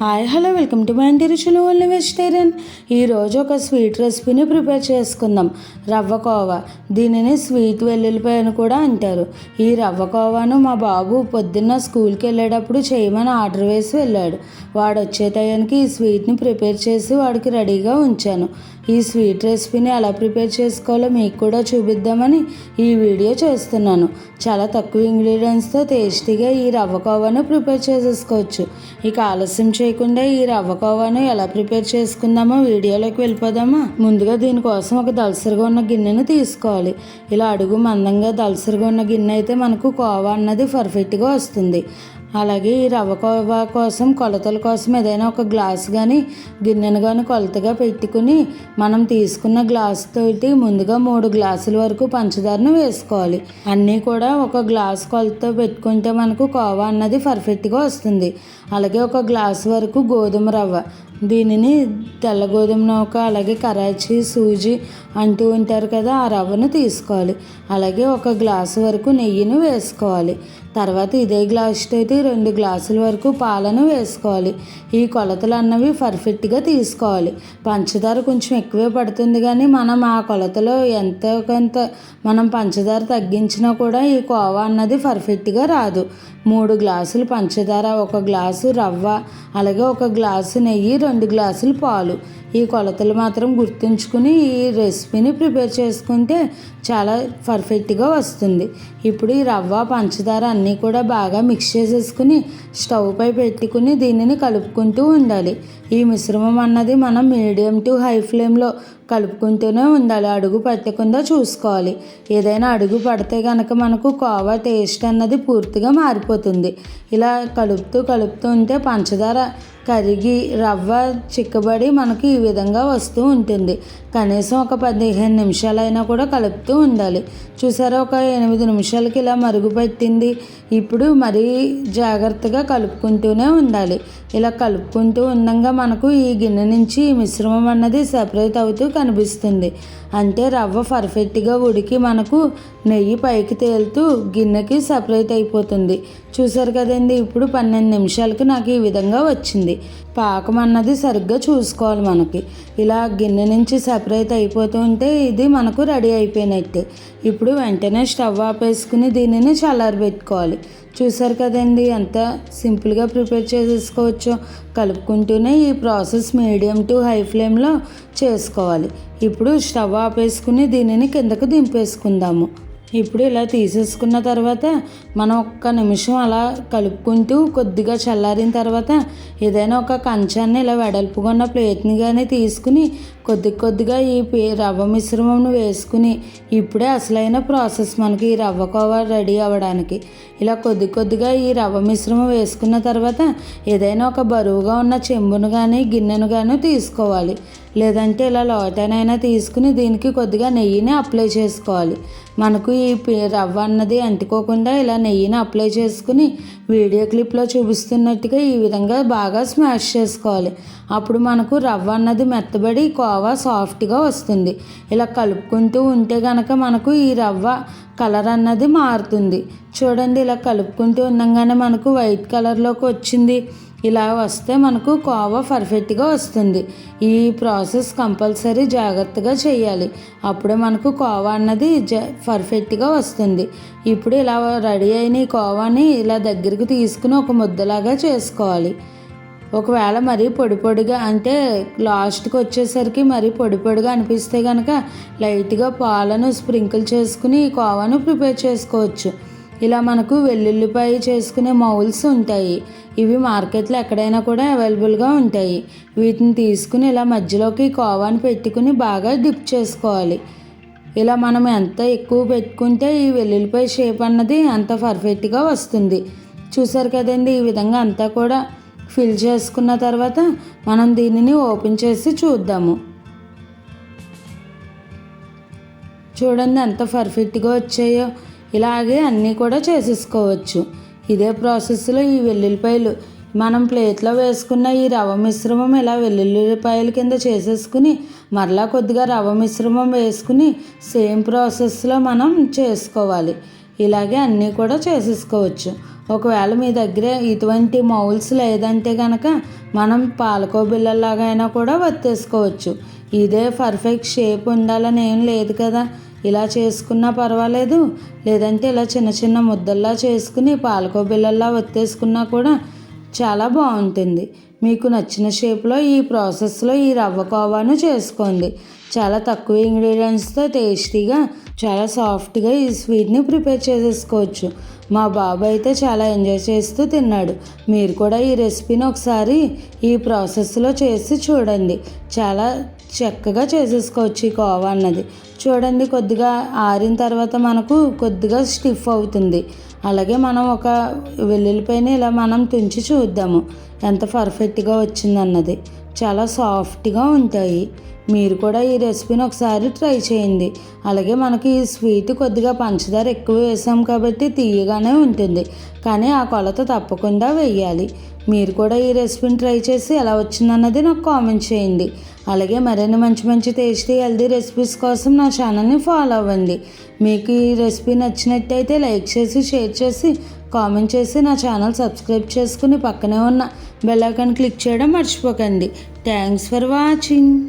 Hi hello welcome to my ఇంటి రుచులు only vegetarian. ఈరోజు ఒక స్వీట్ రెసిపీని ప్రిపేర్ చేసుకుందాం. రవ్వ కోవా. దీనిని స్వీట్ వెల్లుల్లిపాయ అని కూడా అంటారు. ఈ రవ్వ కోవాను మా బాబు పొద్దున్న స్కూల్కి వెళ్ళేటప్పుడు చేయమని ఆర్డర్ వేసి వెళ్ళాడు. వాడు వచ్చే టయానికి ఈ స్వీట్ని ప్రిపేర్ చేసి వాడికి రెడీగా ఉంచాను. ఈ స్వీట్ రెసిపీని ఎలా ప్రిపేర్ చేసుకోవాలో మీకు కూడా చూపిద్దామని ఈ వీడియో చేస్తున్నాను. చాలా తక్కువ ఇంగ్రీడియంట్స్తో టేస్టీగా ఈ రవ్వ కోవాను ప్రిపేర్ చేసేసుకోవచ్చు. ఇక ఆలస్యం చేయకుండా ఈ రవ్వ కోవాను ఎలా ప్రిపేర్ చేసుకుందామో వీడియోలోకి వెళ్ళిపోదామా? ముందుగా దీనికోసం ఒక దలసరిగా ఉన్న గిన్నెను తీసుకోవాలి. ఇలా అడుగు మందంగా దలసరిగా ఉన్న గిన్నె అయితే మనకు కోవా అన్నది పర్ఫెక్ట్గా వస్తుంది. అలాగే ఈ రవ్వ కోవా కోసం కొలతల కోసం ఏదైనా ఒక గ్లాస్ కానీ గిన్నెను కానీ కొలతగా పెట్టుకుని మనం తీసుకున్న గ్లాస్ తోటి ముందుగా మూడు గ్లాసుల వరకు పంచదారను వేసుకోవాలి. అన్నీ కూడా ఒక గ్లాస్ కొలత పెట్టుకుంటే మనకు కోవా అన్నది పర్ఫెక్ట్గా వస్తుంది. అలాగే ఒక గ్లాస్ వరకు గోధుమ రవ్వ. దీనిని తెల్ల గోధుమ నూక అలాగే కరాచీ సూజీ అంటూ ఉంటారు కదా ఆ రవ్వను తీసుకోవాలి. అలాగే ఒక గ్లాసు వరకు నెయ్యిని వేసుకోవాలి. తర్వాత ఇదే గ్లాసుతో అయితే రెండు గ్లాసుల వరకు పాలను వేసుకోవాలి. ఈ కొలతలు అన్నవి పర్ఫెక్ట్గా తీసుకోవాలి. పంచదార కొంచెం ఎక్కువే పడుతుంది కానీ మనం ఆ కొలతలో ఎంతో కొంత మనం పంచదార తగ్గించినా కూడా ఈ కోవా అన్నది పర్ఫెక్ట్గా రాదు. మూడు గ్లాసులు పంచదార ఒక గ్లాసు రవ్వ అలాగే ఒక గ్లాసు నెయ్యి రెండు గ్లాసులు పాలు. ఈ కొలతలు మాత్రం గుర్తుంచుకుని ఈ రెసిపీని ప్రిపేర్ చేసుకుంటే చాలా పర్ఫెక్ట్గా వస్తుంది. ఇప్పుడు ఈ రవ్వ పంచదార అన్నీ కూడా బాగా మిక్స్ చేసేసుకుని స్టవ్ పై పెట్టుకుని దీనిని కలుపుకుంటూ ఉండాలి. ఈ మిశ్రమం అన్నది మనం మీడియం టు హై ఫ్లేమ్లో కలుపుకుంటూనే ఉండాలి. అడుగు పట్టకుండా చూసుకోవాలి. ఏదైనా అడుగు పడితే కనుక మనకు కోవా టేస్ట్ అన్నది పూర్తిగా మారిపోతుంది. ఇలా కలుపుతూ కలుపుతూ ఉంటే పంచదార కరిగి రవ్వ చిక్కబడి మనకి ఈ విధంగా వస్తూ ఉంటుంది. కనీసం ఒక పదిహేను నిమిషాలైనా కూడా కలుపుతూ ఉండాలి. చూసారా ఒక ఎనిమిది నిమిషాలకి ఇలా మరుగుపెట్టింది ఇప్పుడు మరీ జాగ్రత్తగా కలుపుకుంటూనే ఉండాలి. ఇలా కలుపుకుంటూ ఉండగా మనకు ఈ గిన్నె నుంచి ఈ మిశ్రమం అన్నది సపరేట్ అవుతూ కనిపిస్తుంది. అంటే రవ్వ పర్ఫెక్ట్గా ఉడికి మనకు నెయ్యి పైకి తేలుతూ గిన్నెకి సపరేట్ అయిపోతుంది. చూసారు కదండి ఇప్పుడు పన్నెండు నిమిషాలకి నాకు ఈ విధంగా వచ్చింది. పాకం అన్నది సరిగ్గా చూసుకోవాలి మనకి. ఇలా గిన్నె నుంచి సపరేట్ అయిపోతూ ఉంటే ఇది మనకు రెడీ అయిపోయినట్టే. ఇప్పుడు వెంటనే స్టవ్ ఆపేసుకుని దీనిని చల్లారబెట్టుకోవాలి చూసారు కదండి ఎంత సింపుల్గా ప్రిపేర్ చేసేసుకోవచ్చో. కలుపుకుంటూనే ఈ ప్రాసెస్ మీడియం టు హై ఫ్లేమ్లో చేసుకోవాలి. ఇప్పుడు స్టవ్ ఆపేసుకుని దీనిని కిందకు దింపేసుకుందాము. ఇప్పుడు ఇలా తీసేసుకున్న తర్వాత మనం ఒక్క నిమిషం అలా కలుపుకుంటూ కొద్దిగా చల్లారిన తర్వాత ఏదైనా ఒక కంచాన్ని ఇలా వెడల్పుగా ఉన్న ప్లేట్ని కానీ తీసుకుని కొద్ది కొద్దిగా ఈ రవ్వ మిశ్రమంను వేసుకుని ఇప్పుడే అసలైన ప్రాసెస్ మనకి ఈ రవ్వ కోవా రెడీ అవ్వడానికి. ఇలా కొద్ది కొద్దిగా ఈ రవ్వ మిశ్రమం వేసుకున్న తర్వాత ఏదైనా ఒక బరువుగా ఉన్న చెంబును కానీ గిన్నెను కానీ తీసుకోవాలి. లేదంటే ఇలా లోటనైనా తీసుకుని దీనికి కొద్దిగా నెయ్యిని అప్లై చేసుకోవాలి. మనకు ఈ రవ్వ అన్నది అంటుకోకుండా ఇలా నెయ్యిని అప్లై చేసుకుని వీడియో క్లిప్లో చూపిస్తున్నట్టుగా ఈ విధంగా బాగా స్మాష్ చేసుకోవాలి. అప్పుడు మనకు రవ్వ అన్నది మెత్తబడి కోవా సాఫ్ట్గా వస్తుంది. ఇలా కలుపుకుంటూ ఉంటే కనుక మనకు ఈ రవ్వ కలర్ అన్నది మారుతుంది. చూడండి ఇలా కలుపుకుంటూ ఉండగానే మనకు వైట్ కలర్లోకి వచ్చింది. ఇలా వస్తే మనకు కోవా పర్ఫెక్ట్గా వస్తుంది. ఈ ప్రాసెస్ కంపల్సరీ జాగ్రత్తగా చేయాలి. అప్పుడే మనకు కోవా అన్నది జ పర్ఫెక్ట్గా వస్తుంది. ఇప్పుడు ఇలా రెడీ అయిన ఈ కోవాని ఇలా దగ్గరికి తీసుకుని ఒక ముద్దలాగా చేసుకోవాలి. ఒకవేళ మరీ పొడి పొడిగా అంటే లాస్ట్కి వచ్చేసరికి మరీ పొడి పొడిగా అనిపిస్తే కనుక లైట్గా పాలను స్ప్రింకిల్ చేసుకుని ఈ కోవాను ప్రిపేర్ చేసుకోవచ్చు. ఇలా మనకు వెల్లుల్లిపాయ చేసుకునే మౌల్స్ ఉంటాయి. ఇవి మార్కెట్లో ఎక్కడైనా కూడా అవైలబుల్గా ఉంటాయి. వీటిని తీసుకుని ఇలా మధ్యలోకి కోవాని పెట్టుకుని బాగా డిప్ చేసుకోవాలి. ఇలా మనం ఎంత ఎక్కువ పెట్టుకుంటే ఈ వెల్లుల్లిపాయ షేప్ అన్నది అంత పర్ఫెక్ట్గా వస్తుంది. చూసారు కదండి ఈ విధంగా అంతా కూడా ఫిల్ చేసుకున్న తర్వాత మనం దీనిని ఓపెన్ చేసి చూద్దాము. చూడండి ఎంత పర్ఫెక్ట్గా వచ్చాయో. ఇలాగే అన్నీ కూడా చేసేసుకోవచ్చు. ఇదే ప్రాసెస్లో ఈ వెల్లుల్లిపాయలు. మనం ప్లేట్లో వేసుకున్న ఈ రవ మిశ్రమం ఇలా వెల్లుల్లిపాయల కింద చేసేసుకుని మరలా కొద్దిగా రవ మిశ్రమం వేసుకుని సేమ్ ప్రాసెస్లో మనం చేసుకోవాలి. ఇలాగే అన్నీ కూడా చేసేసుకోవచ్చు. ఒకవేళ మీ దగ్గర ఇటువంటి మౌల్స్ లేదంటే కనుక మనం పాలకో బిళ్ళలాగా అయినా కూడా వత్తేసుకోవచ్చు. ఇదే పర్ఫెక్ట్ షేప్ ఉండాలని ఏం లేదు కదా. ఇలా చేసుకున్నా పర్వాలేదు. లేదంటే ఇలా చిన్న చిన్న ముద్దల్లా చేసుకుని పాలకో బిళ్ళల్లా వత్తేసుకున్నా కూడా చాలా బాగుంటుంది. మీకు నచ్చిన షేప్లో ఈ ప్రాసెస్లో ఈ రవ్వ కోవాను చేసుకోండి. చాలా తక్కువ ఇంగ్రీడియంట్స్తో టేస్టీగా చాలా సాఫ్ట్గా ఈ స్వీట్ని ప్రిపేర్ చేసేసుకోవచ్చు. మా బాబు అయితే చాలా ఎంజాయ్ చేస్తూ తిన్నాడు. మీరు కూడా ఈ రెసిపీని ఒకసారి ఈ ప్రాసెస్లో చేసి చూడండి. చాలా చక్కగా చేసేసుకోవచ్చు ఈ కోవా అన్నది. చూడండి కొద్దిగా ఆరిన తర్వాత మనకు కొద్దిగా స్టిఫ్ అవుతుంది. అలాగే మనం ఒక వెల్లుల్లిపైన ఇలా మనం తుంచి చూద్దాము. ఎంత పర్ఫెక్ట్గా వచ్చిందన్నది. చాలా సాఫ్ట్గా ఉంటాయి. మీరు కూడా ఈ రెసిపీని ఒకసారి ట్రై చేయండి. అలాగే మనకి ఈ స్వీట్ కొద్దిగా పంచదార ఎక్కువ వేసాం కాబట్టి తీయగానే ఉంటుంది. కానీ ఆ కొలత తప్పకుండా వేయాలి. మీరు కూడా ఈ రెసిపీని ట్రై చేసి ఎలా వచ్చిందన్నది నాకు కామెంట్ చేయండి. అలాగే మరిన్ని మంచి మంచి టేస్టీ హెల్దీ రెసిపీస్ కోసం నా ఛానల్ని ఫాలో అవ్వండి. మీకు ఈ రెసిపీ నచ్చినట్టయితే లైక్ చేసి షేర్ చేసి కామెంట్ చేసి నా ఛానల్ సబ్స్క్రైబ్ చేసుకుని పక్కనే ఉన్న బెల్ ఐకాన్ క్లిక్ చేయడం మర్చిపోకండి. Thanks for watching.